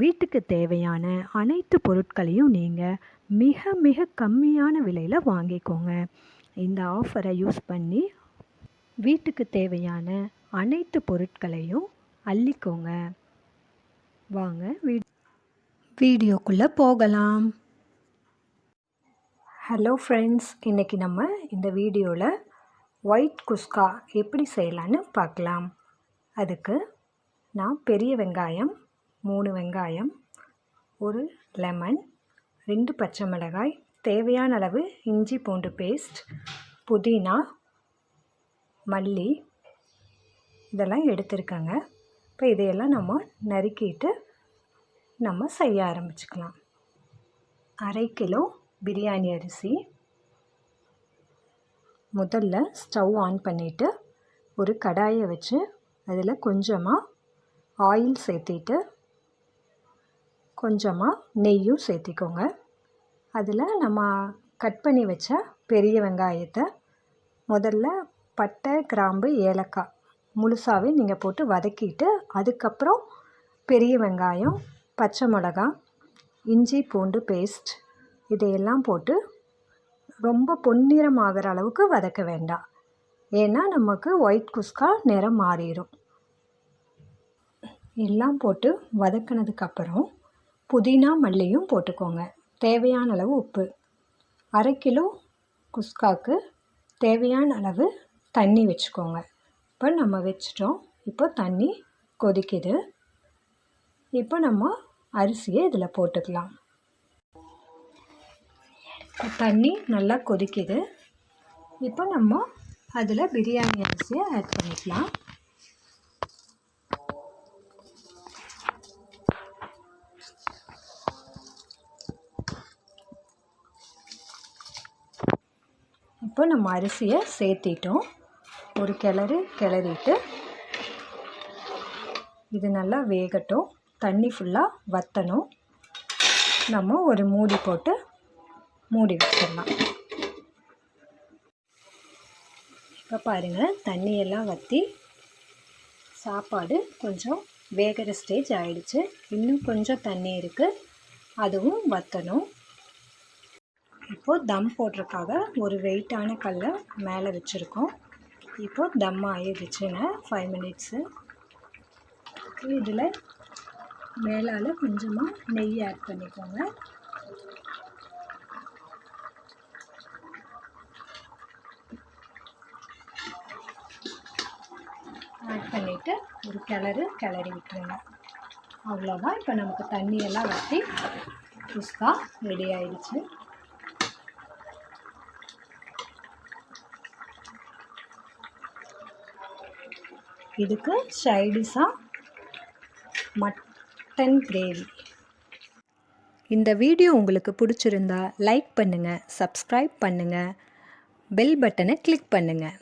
வீட்டுக்கு தேவையான அனைத்து பொருட்களையும் நீங்கள் மிக மிக கம்மியான விலையில் வாங்கிக்கோங்க. இந்த ஆஃபரை யூஸ் பண்ணி வீட்டுக்கு தேவையான அனைத்து பொருட்களையும் அள்ளிக்கோங்க. வாங்க வீ வீடியோக்குள்ளே போகலாம். ஹலோ ஃப்ரெண்ட்ஸ் இன்றைக்கி நம்ம இந்த வீடியோவில் ஒயிட் குஸ்கா எப்படி செய்யலான்னு பார்க்கலாம். அதுக்கு நான் பெரிய வெங்காயம் மூணு வெங்காயம் ஒரு லெமன் ரெண்டு பச்சை மிளகாய் தேவையான அளவு இஞ்சி பூண்டு பேஸ்ட் புதினா மல்லி இதெல்லாம் எடுத்துருக்கேங்க. இப்போ இதையெல்லாம் நம்ம நறுக்கிட்டு நம்ம செய்ய ஆரம்பிச்சுக்கலாம். அரை கிலோ பிரியாணி அரிசி. முதல்ல ஸ்டவ் ஆன் பண்ணிவிட்டு ஒரு கடாயை வச்சு அதில் கொஞ்சமாக ஆயில் சேர்த்திட்டு கொஞ்சமாக நெய்யும் சேர்த்திக்கோங்க. அதில் நம்ம கட் பண்ணி வச்ச பெரிய வெங்காயத்தை முதல்ல பட்டை கிராம்பு ஏலக்காய் முழுசாகவே நீங்கள் போட்டு வதக்கிட்டு அதுக்கப்புறம் பெரிய வெங்காயம் பச்சை மிளகா இஞ்சி பூண்டு பேஸ்ட் இதையெல்லாம் போட்டு ரொம்ப பொன்னிறம் ஆகிற அளவுக்கு வதக்க வேண்டாம். ஏன்னா நமக்கு ஒயிட் குஸ்கா நிறம் மாறிடும் எல்லாம் போட்டு வதக்கினதுக்கப்புறம் புதினா மல்லியும் போட்டுக்கோங்க. தேவையான அளவு உப்பு. அரை கிலோ குஸ்காவுக்கு தேவையான அளவு தண்ணி வச்சுக்கோங்க. இப்போ நம்ம வச்சிட்டோம். இப்போ தண்ணி கொதிக்குது. இப்போ நம்ம அரிசியை இதில் போட்டுக்கலாம். தண்ணி நல்லா கொதிக்குது. இப்போ நம்ம அதில் பிரியாணி அரிசியை ஆட் பண்ணிக்கலாம். இப்போ நம்ம அரிசியை சேர்த்திட்டோம். ஒரு கிளறு கிளறிட்டு இது நல்லா வேகட்டும். தண்ணி ஃபுல்லாக வற்றணும் நம்ம ஒரு மூடி போட்டு மூடி வச்சிடலாம். இப்போ பாருங்கள் தண்ணியெல்லாம் வற்றி சாப்பாடு கொஞ்சம் வேகிற ஸ்டேஜ் ஆயிடுச்சு. இன்னும் கொஞ்சம் தண்ணி இருக்குது அதுவும் வற்றணும் இப்போது தம் போடுறதுக்காக ஒரு வெயிட்டான கல்லை மேலே வச்சுருக்கோம். இப்போது தம் ஆயிடுச்சுங்க ஃபைவ் மினிட்ஸு இதில் மேலால் கொஞ்சமாக நெய் ஆட் பண்ணிக்கோங்க. ஆட் பண்ணிவிட்டு ஒரு கிளறு கிளறி விட்டுருங்க. அவ்வளோதான் இப்போ நமக்கு தண்ணியெல்லாம் வற்றி குஸ்கா ரெடி ஆயிடுச்சு. இதுக்கு சைடிஷாக மட்டன் கிரேவி. இந்த வீடியோ உங்களுக்கு பிடிச்சிருந்தா லைக் பண்ணுங்கள் சப்ஸ்கிரைப் பண்ணுங்கள் பெல் பட்டனை கிளிக் பண்ணுங்கள்